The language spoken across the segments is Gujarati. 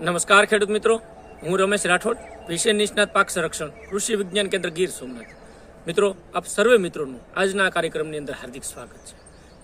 નમસ્કાર ખેડૂત મિત્રો. હું રમેશ રાઠોડ, વિષય નિષ્ણાત પાક સંરક્ષણ, કૃષિ વિજ્ઞાન કેન્દ્ર ગીર સોમનાથ. મિત્રો, આપ સર્વે મિત્રોનું આજના કાર્યક્રમની અંદર હાર્દિક સ્વાગત છે.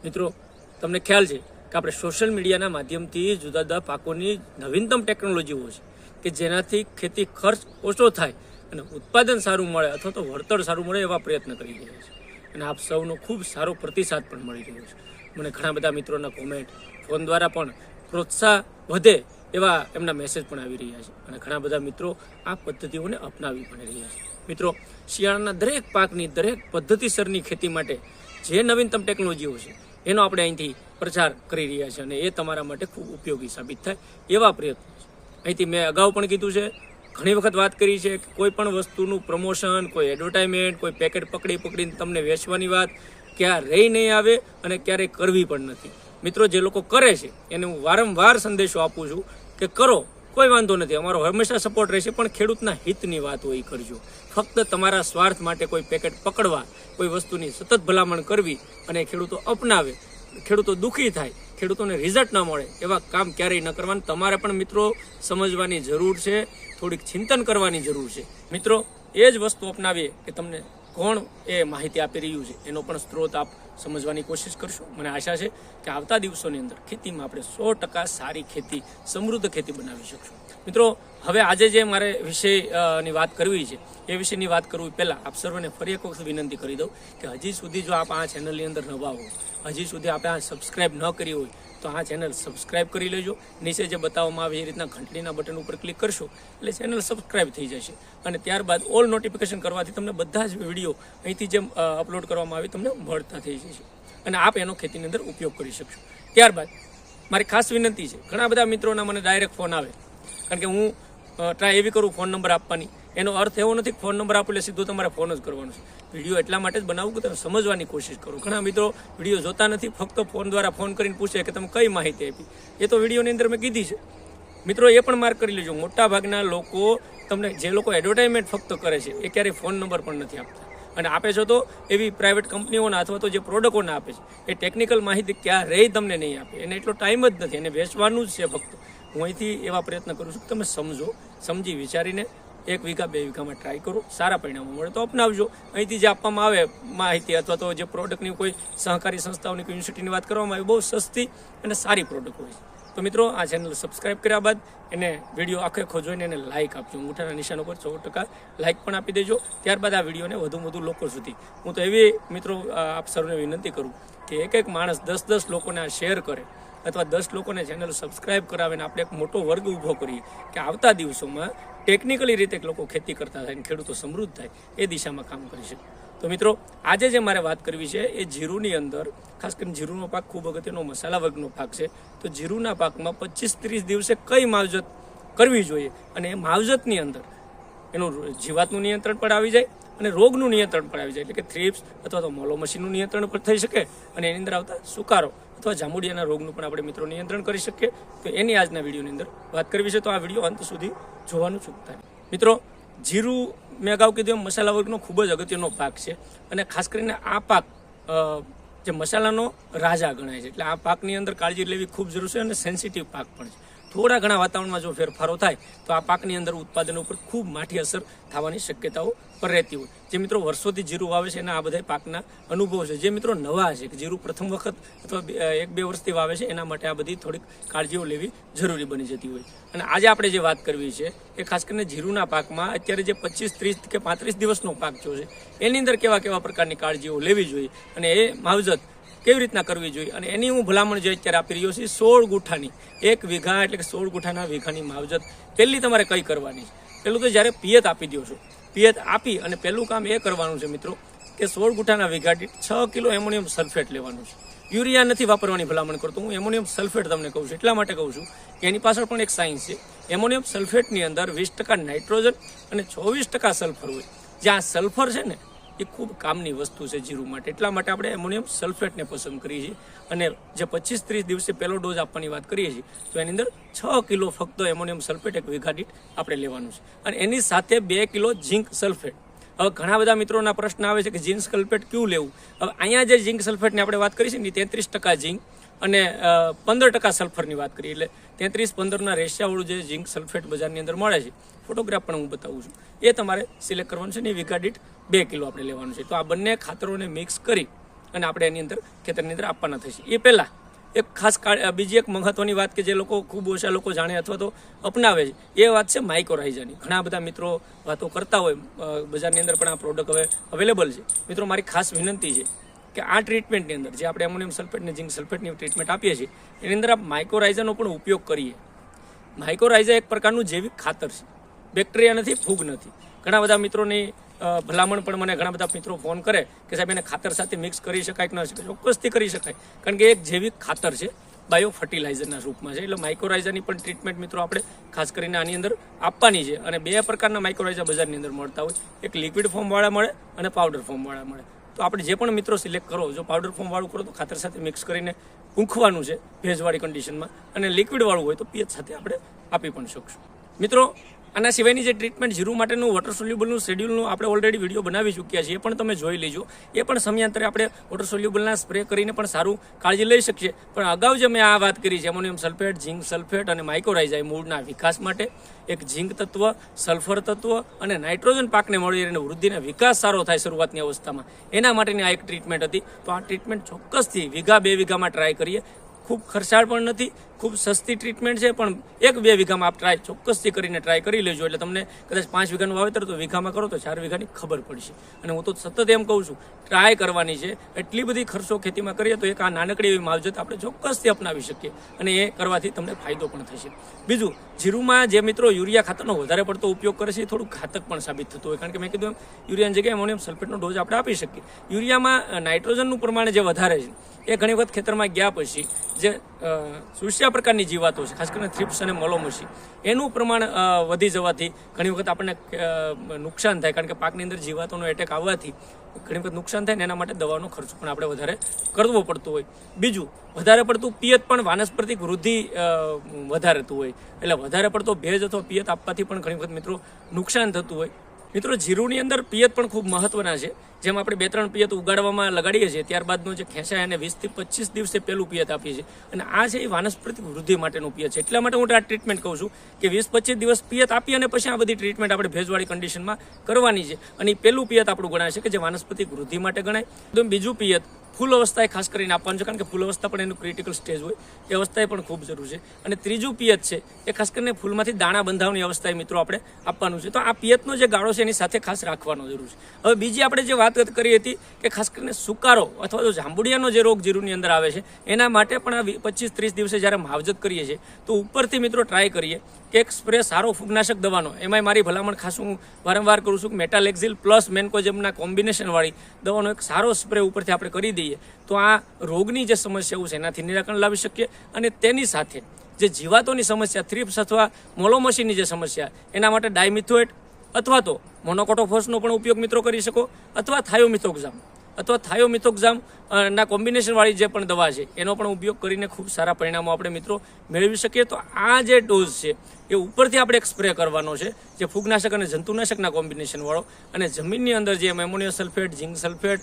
મિત્રો, તમને ખ્યાલ છે કે આપણે સોશિયલ મીડિયાના માધ્યમથી જુદા જુદા પાકોની નવીનતમ ટેકનોલોજીઓ છે કે જેનાથી ખેતી ખર્ચ ઓછો થાય અને ઉત્પાદન સારું મળે અથવા તો વળતર સારું મળે એવા પ્રયત્ન કરી રહ્યા છે. અને આપ સૌનો ખૂબ સારો પ્રતિસાદ પણ મળી રહ્યો છે. મને ઘણા બધા મિત્રોના કોમેન્ટ ફોન દ્વારા પણ પ્રોત્સાહ વધે એવા એમના મેસેજ પણ આવી રહ્યા છે. અને ઘણા બધા મિત્રો આ પદ્ધતિઓને અપનાવી પણ રહ્યા છે. મિત્રો, શિયાળાના દરેક પાકની દરેક પદ્ધતિસરની ખેતી માટે જે નવીનતમ ટેકનોલોજીઓ છે, એનો આપણે અહીંથી પ્રચાર કરી રહ્યા છીએ અને એ તમારા માટે ખૂબ ઉપયોગી સાબિત થાય એવા પ્રયત્નો છે. અહીંથી મેં અગાઉ પણ કીધું છે, ઘણી વખત વાત કરી છે કે કોઈ પણ વસ્તુનું પ્રમોશન કોઈ એડવર્ટાઇઝમેન્ટ કોઈ પેકેટ પકડી પકડીને તમને વેચવાની વાત ક્યાં રહી નહીં આવે અને ક્યારેય કરવી પણ નથી. મિત્રો, જે લોકો કરે છે, એને હું વારંવાર સંદેશો આપું છું કે કરો, કોઈ વાંધો નથી, અમારો હંમેશા સપોર્ટ રહેશે, પણ ખેડૂતના હિતની વાત હોય કરજો. ફક્ત તમારા સ્વાર્થ માટે કોઈ પેકેટ પકડવા, કોઈ વસ્તુની સતત ભલામણ કરવી અને ખેડૂતો અપનાવે, ખેડૂતો દુઃખી થાય, ખેડૂતોને રિઝલ્ટ ન મળે, એવા કામ ક્યારેય ન કરવાનું. તમારે પણ મિત્રો સમજવાની જરૂર છે, થોડીક ચિંતન કરવાની જરૂર છે. મિત્રો, એ જ વસ્તુ અપનાવીએ કે તમને કોણ એ માહિતી આપી રહ્યું છે, એનો પણ સ્ત્રોત આપ સમજવાની કોશિશ કરશો. મને આશા છે કે આવતા દિવસોની અંદર ખેતીમાં આપણે સો ટકા સારી ખેતી, સમૃદ્ધ ખેતી બનાવી શકશું. મિત્રો, હવે આજે જે મારે વિષયની વાત કરવી છે, એ વિષયની વાત કરવી પહેલાં આપ સર્વને ફરી એક વખત વિનંતી કરી દઉં કે હજી સુધી જો આપ આ ચેનલની અંદર નવા હો, હજી સુધી આપણે આ સબસ્ક્રાઈબ ન કરી હોય, તો આ ચેનલ સબસ્ક્રાઇબ કરી લેજો. નીચે જે બતાવવામાં આવે એ રીતના ઘંટડીના બટન ઉપર ક્લિક કરશો, એટલે ચેનલ સબસ્ક્રાઈબ થઈ જશે. અને ત્યારબાદ ઓલ નોટિફિકેશન કરવાથી તમને બધા જ વીડિયો અહીંથી જેમ અપલોડ કરવામાં આવે તમને મળતા થઈ જશે. અને આપ એનો ખેતીની અંદર ઉપયોગ કરી શકશો. ત્યારબાદ મારી ખાસ વિનંતી છે, ઘણા બધા મિત્રોના મને ડાયરેક્ટ ફોન આવે. કારણ કે હું ટ્રાય એવી કરું ફોન નંબર આપવાની. એનો અર્થ એવો નથી ફોન નંબર આપો એટલે સીધો તમારે ફોન જ કરવાનો છે. વીડિયો એટલા માટે જ બનાવું કે તમે સમજવાની કોશિશ કરો. ઘણા મિત્રો વીડિયો જોતા નથી, ફક્ત ફોન દ્વારા ફોન કરીને પૂછે કે તમે કઈ માહિતી આપી. એ તો વિડીયોની અંદર મેં કીધી છે. મિત્રો, એ પણ માર્ક કરી લેજો. મોટા ભાગના લોકો તમને, જે લોકો એડવર્ટાઇઝમેન્ટ ફક્ત કરે છે, એ ક્યારેય ફોન નંબર પણ નથી આપતા. અને આપે છે તો એવી પ્રાઇવેટ કંપનીઓના અથવા તો જે પ્રોડક્ટોના આપે છે, એ ટેકનિકલ માહિતી ક્યારેય તમને નહીં આપે. એને એટલો ટાઈમ જ નથી, એને વેચવાનું જ છે ફક્ત હું અહીંથી એવા પ્રયત્ન કરું છું તમે સમજો, સમજી વિચારીને એક વીઘા, બે વીઘામાં ટ્રાય કરો, સારા પરિણામો મળે તો અપનાવજો. અહીંથી જે આપવામાં આવે માહિતી અથવા તો જે પ્રોડક્ટની કોઈ સહકારી સંસ્થાઓની કોઈ યુનિવર્સિટીની વાત કરવામાં આવે બહુ સસ્તી અને સારી પ્રોડક્ટ હોય છે. તો મિત્રો, આ ચેનલ સબસ્ક્રાઈબ કર્યા બાદ એને વીડિયો આખે આખો જોઈને એને લાઇક આપજો. અંગૂઠાના નિશાન ઉપર સો ટકા લાઇક પણ આપી દેજો. ત્યારબાદ આ વિડીયોને વધુ વધુ લોકો સુધી. હું તો એવી મિત્રો આપ સર્વને વિનંતી કરું કે એક એક માણસ દસ દસ લોકોને આ શેર કરે અથવા દસ લોકોને ચેનલ સબસ્ક્રાઈબ કરાવે ને આપણે એક મોટો વર્ગ ઊભો કરીએ કે આવતા દિવસોમાં ટેકનિકલી રીતે લોકો ખેતી કરતા થાય અને ખેડૂતો સમૃદ્ધ થાય એ દિશામાં કામ કરી શકે. તો મિત્રો, આજે જે મારે વાત કરવી છે, એ જીરુની અંદર, ખાસ કરીને જીરુનો પાક ખૂબ અગત્યનો મસાલા વર્ગનો પાક છે, તો જીરુના પાકમાં પચીસ ત્રીસ દિવસે કઈ માવજત કરવી જોઈએ? અને એ માવજતની અંદર, એનું જીવાતનું નિયંત્રણ પણ આવી જાય અને રોગનું નિયંત્રણ પણ આવી જાય. એટલે કે થ્રીપ્સ અથવા તો મોલોમસીનું નિયંત્રણ પણ થઈ શકે અને એની અંદર આવતા સુકારો અથવા જાંબુડિયાના રોગનું પણ આપણે મિત્રો નિયંત્રણ કરી શકીએ. તો એની આજના વિડીયોની અંદર વાત કરવી છે. તો આ વીડિયો અંત સુધી જોવાનું ચૂકતા મિત્રો, જીરું મેં અગાઉ કીધું એમ મસાલા વર્ગનો ખૂબ જ અગત્યનો પાક છે. અને ખાસ કરીને આ પાક જે મસાલાનો રાજા ગણાય છે. એટલે આ પાકની અંદર કાળજી લેવી ખૂબ જરૂર છે અને સેન્સિટિવ પાક પણ છે. થોડા ઘણા વાતાવરણમાં જો ફેરફારો થાય, તો આ પાકની અંદર ઉત્પાદન ઉપર ખૂબ માઠી અસર થવાની શક્યતાઓ પર રહેતી હોય. જે મિત્રો વર્ષોથી જીરું વાવે છે એના આ બધા પાકના અનુભવો છે. જે મિત્રો નવા છે, કે જીરું પ્રથમ વખત અથવા એક બે વર્ષથી વાવે છે, એના માટે આ બધી થોડીક કાળજીઓ લેવી જરૂરી બની જતી હોય. અને આજે આપણે જે વાત કરવી છે, એ ખાસ કરીને જીરુના પાકમાં અત્યારે જે પચીસ, ત્રીસ કે પાંત્રીસ દિવસનો પાક જો છે, એની અંદર કેવા કેવા પ્રકારની કાળજીઓ લેવી જોઈએ? અને એ માવજત કેવી રીતના કરવી જોઈએ? અને એની હું ભલામણ જે અત્યારે આપી રહ્યો છું, સોળ ગુઠાની, એક વીઘા એટલે કે સોળ ગુઠાના વીઘાની માવજત પહેલી તમારે કઈ કરવાની છે? પેલું તો જ્યારે પિયત આપી દો છો, પિયત આપી અને પહેલું કામ એ કરવાનું છે મિત્રો કે સોળ ગુઠાના વીઘા દીઠ છ કિલો એમોનિયમ સલ્ફેટ લેવાનું છે. યુરિયા નથી વાપરવાની ભલામણ કરતો હું, એમોનિયમ સલ્ફેટ તમને કહું છું. એટલા માટે કહું છું કે એની પાછળ પણ એક સાયન્સ છે. એમોનિયમ સલ્ફેટની અંદર વીસ ટકા નાઇટ્રોજન અને ચોવીસ ટકા સલ્ફર હોય. જ્યાં સલ્ફર છે ને એ ખૂબ કામની વસ્તુ છે જીરું માટે. એટલા માટે આપણે એમોનિયમ સલ્ફેટને પસંદ કરીએ છીએ. અને જે પચીસ ત્રીસ દિવસે પહેલો ડોઝ આપવાની વાત કરીએ છીએ, તો એની અંદર છ કિલો ફક્ત એમોનિયમ સલ્ફેટ એક વીઘા દીઠ આપણે લેવાનું છે. અને એની સાથે બે કિલો ઝીંક સલ્ફેટ. હવે ઘણા બધા મિત્રોના પ્રશ્ન આવે છે કે ઝીંક સલ્ફેટ ક્યું લેવું? હવે અહીંયા જે ઝીંક સલ્ફેટની આપણે વાત કરી છે ને તેત્રીસ ટકા ઝીંક અને પંદર ટકા સલ્ફરની વાત કરીએ એટલે તેત્રીસ પંદરના રેશિયાવાળું જે ઝીંક સલ્ફેટ બજારની અંદર મળે છે, ફોટોગ્રાફ પણ હું બતાવું છું. એ તમારે સિલેક્ટ કરવાનું છે ને એ દીઠ બે કિલો આપણે લેવાનું છે. તો આ બંને ખાતરોને મિક્સ કરી અને આપણે એની અંદર ખેતરની અંદર આપવાના થશે. એ પહેલાં એક ખાસ બીજી એક મહત્વની વાત કે જે લોકો ખૂબ ઓછા લોકો જાણે અથવા તો અપનાવે છે, એ વાત છે માઇક્રોરાઇઝાની ઘણા બધા મિત્રો વાતો કરતા હોય બજારની અંદર પણ આ પ્રોડક્ટ હવે અવેલેબલ છે. મિત્રો, મારી ખાસ વિનંતી છે કે આ ટ્રીટમેન્ટની અંદર, જે આપણે એમોનિયમ સલ્ફેટ ને ઝિંક સલ્ફેટની ટ્રીટમેન્ટ આપીએ છીએ, એની અંદર આ માઇક્રોરાઇઝાનો પણ ઉપયોગ કરીએ. માઇક્રોરાઇઝા એક પ્રકારનું જૈવિક ખાતર છે. બેક્ટેરિયા નથી, ફૂગ નથી. ઘણા બધા મિત્રોની ભલામણ પણ મને ઘણા બધા મિત્રો ફોન કરે કે સાહેબ, એને ખાતર સાથે મિક્સ કરી શકાય કે ન શકાય, ચોક્કસથી કરી શકાય. કારણ કે એક જૈવિક ખાતર છે બાયો ફર્ટિલાઇઝરના રૂપમાં છે. એટલે માઇક્રોરાઇઝાની પણ ટ્રીટમેન્ટ મિત્રો આપણે ખાસ કરીને આની અંદર આપવાની છે. અને બે પ્રકારના માઇક્રોરાઇઝા બજારની અંદર મળતા હોય. એક લિક્વિડ ફોર્મવાળા મળે અને પાવડર ફોર્મવાળા મળે. તો આપણે જે પણ મિત્રો સિલેક્ટ કરો, જો પાવડર ફોર્મવાળું કરો તો ખાતર સાથે મિક્સ કરીને ઊંખવાનું છે ભેજવાળી કન્ડિશનમાં અને લિક્વિડ વાળું હોય તો પીએચ સાથે આપણે આપી પણ શકશું. મિત્રો આના સિવાયની જે ટ્રીટમેન્ટ જીરું માટેનું વોટર સોલ્યુબલનું શેડ્યુલનું આપણે ઓલરેડી વીડિયો બનાવી ચૂક્યા છીએ, પણ તમે જોઈ લેજો. એ પણ સમયાંતરે આપણે વોટર સોલ્યુબલના સ્પ્રે કરીને પણ સારું કાળજી લઈ શકીએ. પણ અગાઉ જે મેં આ વાત કરી છે એમોનિયમ સલ્ફેટ ઝીંક સલ્ફેટ અને માઇક્રોરાઇઝા મૂળના વિકાસ માટે એક ઝીંક તત્વ સલ્ફર તત્વ અને નાઇટ્રોજન પાકને મળી અને વૃદ્ધિને વિકાસ સારો થાય શરૂઆતની અવસ્થામાં. એના માટેની આ એક ટ્રીટમેન્ટ હતી. તો આ ટ્રીટમેન્ટ ચોક્કસથી વીઘા બે વીઘામાં ટ્રાય કરીએ. ખૂબ ખર્ચાળ પણ નથી, ખૂબ સસ્તી ટ્રીટમેન્ટ છે, પણ એક બે વીઘામાં આપ ટ્રાય ચોક્કસથી કરીને ટ્રાય કરી લેજો. એટલે તમને કદાચ પાંચ વીઘાનું વાવેતર તો વીઘામાં કરો તો ચાર વીઘાની ખબર પડશે. અને હું તો સતત એમ કહું છું ટ્રાય કરવાની છે. એટલી બધી ખર્ચો ખેતીમાં કરીએ તો એક આ નાનકડી એવી માવજત આપણે ચોક્કસથી અપનાવી શકીએ અને એ કરવાથી તમને ફાયદો પણ થશે. બીજું, જીરુમાં જે મિત્રો યુરિયા ખાતરનો વધારે પડતો ઉપયોગ કરે છે એ થોડું ઘાતક પણ સાબિત થતું હોય. કારણ કે મેં કીધું એમ, યુરિયાની જગ્યાએ એમોનિયમ સલ્ફેટનો ડોઝ આપણે આપી શકીએ. યુરિયામાં નાઇટ્રોજનનું પ્રમાણ જે વધારે છે, એ ઘણી વખત ખેતરમાં ગયા પછી જે સુસ્યા પ્રકારની જીવાતો છે, ખાસ કરીને થ્રિપ્સ અને મલોમસી, એનું પ્રમાણ વધી જવાથી ઘણી વખત આપણને નુકસાન થાય. કારણ કે પાકની અંદર જીવાતોનો એટેક આવવાથી ઘણી વખત નુકસાન થાય ને એના માટે દવાનો ખર્ચ પણ આપણે વધારે કરવો પડતો હોય. બીજું, વધારે પડતું પિયત પણ વાનસ્પતિક વૃદ્ધિ વધારે થતું હોય. એટલે વધારે પડતો ભેજ અથવા પિયત આપવાથી પણ ઘણી વખત મિત્રો નુકસાન થતું હોય. મિત્રો, જીરુની અંદર પિયત પણ ખૂબ મહત્વના છે. જેમ આપણે બે ત્રણ પિયત ઉગાડવામાં લગાડીએ છીએ, ત્યારબાદનું જે ખેંચાય અને વીસથી પચીસ દિવસે પહેલું પિયત આપીએ છીએ. અને આ છે એ વાનસ્પતિક વૃદ્ધિ માટેનું પિયત છે. એટલા માટે હું આ ટ્રીટમેન્ટ કહું છું કે વીસ પચીસ દિવસ પિયત આપી અને પછી આ બધી ટ્રીટમેન્ટ આપણે ભેજવાળી કન્ડિશનમાં કરવાની છે. અને એ પહેલું પિયત આપણું ગણાય છે કે જે વાનસ્પતિક વૃદ્ધિ માટે ગણાય. બીજું પિયત ફૂલ અવસ્થાએ ખાસ કરીને આપવાનું છે, કારણ કે ફૂલ અવસ્થા પણ એનું ક્રિટિકલ સ્ટેજ હોય. એ અવસ્થાએ પણ ખૂબ જરૂર છે. અને ત્રીજું પિયત છે, એ ખાસ કરીને ફૂલમાંથી દાણા બંધાવની અવસ્થાએ મિત્રો આપણે આપવાનું છે. તો આ પિયતનો જે ગાળો છે, એની સાથે ખાસ રાખવાનો જરૂર છે. હવે બીજી આપણે જે વાત કરી હતી કે ખાસ કરીને સુકારો અથવા તો જાંબુડિયાનો જે રોગ જીરુની અંદર આવે છે, એના માટે પણ આ પચીસ ત્રીસ દિવસે જ્યારે માવજત કરીએ છીએ, તો ઉપરથી મિત્રો ટ્રાય કરીએ કે એક સ્પ્રે સારો ફૂગનાશક દવાનો. એમાંય મારી ભલામણ ખાસ હું વારંવાર કરું છું કે મેટાલેક્ઝિલ પ્લસ મેન્કોજેમના કોમ્બિનેશનવાળી દવાનો એક સારો સ્પ્રે ઉપરથી આપણે કરી દઈએ. તો આ રોગની જે સમસ્યાઓ છે, એનાથી નિરાકરણ લાવી શકીએ અને તેની સાથે જે જીવાતોની સમસ્યા, થ્રિપ્સ અથવા મોલોમસીની જે સમસ્યા, એના માટે ડાયમિથોએટ અથવા તો મોનોકોટોફોસનો પણ ઉપયોગ મિત્રો કરી શકો, અથવા થાયોમિથોક્ઝામ. અથવા થાયોમિથોક્ઝામ ના કોમ્બિનેશનવાળી જે પણ દવા છે, એનો પણ ઉપયોગ કરીને ખૂબ સારા પરિણામો આપણે મિત્રો મેળવી શકીએ. તો આ જે ડોઝ છે, એ ઉપરથી આપણે એક સ્પ્રે કરવાનો છે, જે ફૂગનાશક અને જંતુનાશકના કોમ્બિનેશનવાળો અને જમીનની અંદર જે ammonium sulphate zinc sulphate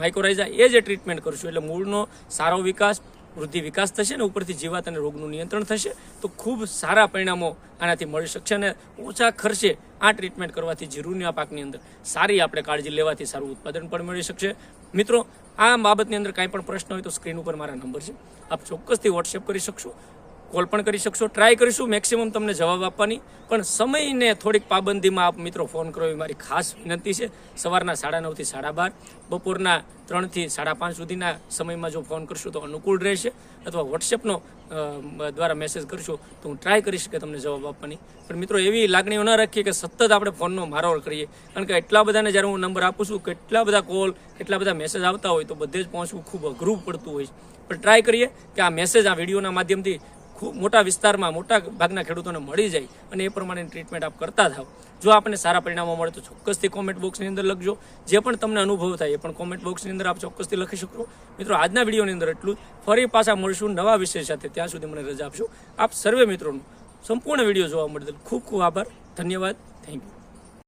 mycorrhiza એ જે ટ્રીટમેન્ટ કરશું, એટલે મૂળનો સારો વિકાસ વૃદ્ધિ વિકાસ થશે ને ઉપરથી જીવાત અને રોગનું નિયંત્રણ થશે, તો ખૂબ સારા પરિણામો આનાથી મળી શકશે અને ઓછા ખર્ચે આ ટ્રીટમેન્ટ કરવાથી જીરુની પાકની અંદર સારી આપણે કાળજી લેવાથી સારું ઉત્પાદન પણ મળી શકશે. મિત્રો, આ બાબતની અંદર કાંઈ પણ પ્રશ્ન હોય તો સ્ક્રીન ઉપર મારા નંબર છે. આપ ચોક્કસથી વોટ્સએપ કરી શકશો. કોલ પણ કરી શકશો. ટ્રાય કરીશું મેક્સિમમ તમને જવાબ આપવાની. પણ સમયને થોડીક પાબંદીમાં આપ મિત્રો ફોન કરો એ મારી ખાસ વિનંતી છે. સવારના સાડા નવથી સાડા બાર, બપોરના ત્રણથી સાડા પાંચ સુધીના સમયમાં જો ફોન કરશો તો અનુકૂળ રહેશે. અથવા વોટ્સએપનો દ્વારા મેસેજ કરશો તો હું ટ્રાય કરીશ કે તમને જવાબ આપવાની. પણ મિત્રો એવી લાગણીઓ ન રાખીએ કે સતત આપણે ફોનનો મારોલ કરીએ. કારણ કે એટલા બધાને જ્યારે હું નંબર આપું છું, કેટલા બધા કોલ, કેટલા બધા મેસેજ આવતા હોય તો બધે જ પહોંચવું ખૂબ અઘરું પડતું હોય છે. પણ ટ્રાય કરીએ કે આ મેસેજ આ વિડીયોના માધ્યમથી ખૂબ મોટા વિસ્તારમાં મોટા ભાગના ખેડૂતોને મળી જાય અને એ પ્રમાણેની ટ્રીટમેન્ટ આપ કરતા થાવ. જો આપણને સારા પરિણામો મળે તો ચોક્કસથી કોમેન્ટ બોક્સની અંદર લખજો. જે પણ તમને અનુભવ થાય એ પણ કોમેન્ટ બોક્સની અંદર આપ ચોક્કસથી લખી શકો. મિત્રો, આજના વિડીયોની અંદર એટલું ફરી પાછા મળશું નવા વિષય સાથે. ત્યાં સુધી મને રજા આપશો આપ સર્વે મિત્રોનું સંપૂર્ણ વીડિયો જોવા મળે ખૂબ ખૂબ આભાર. ધન્યવાદ. Thank you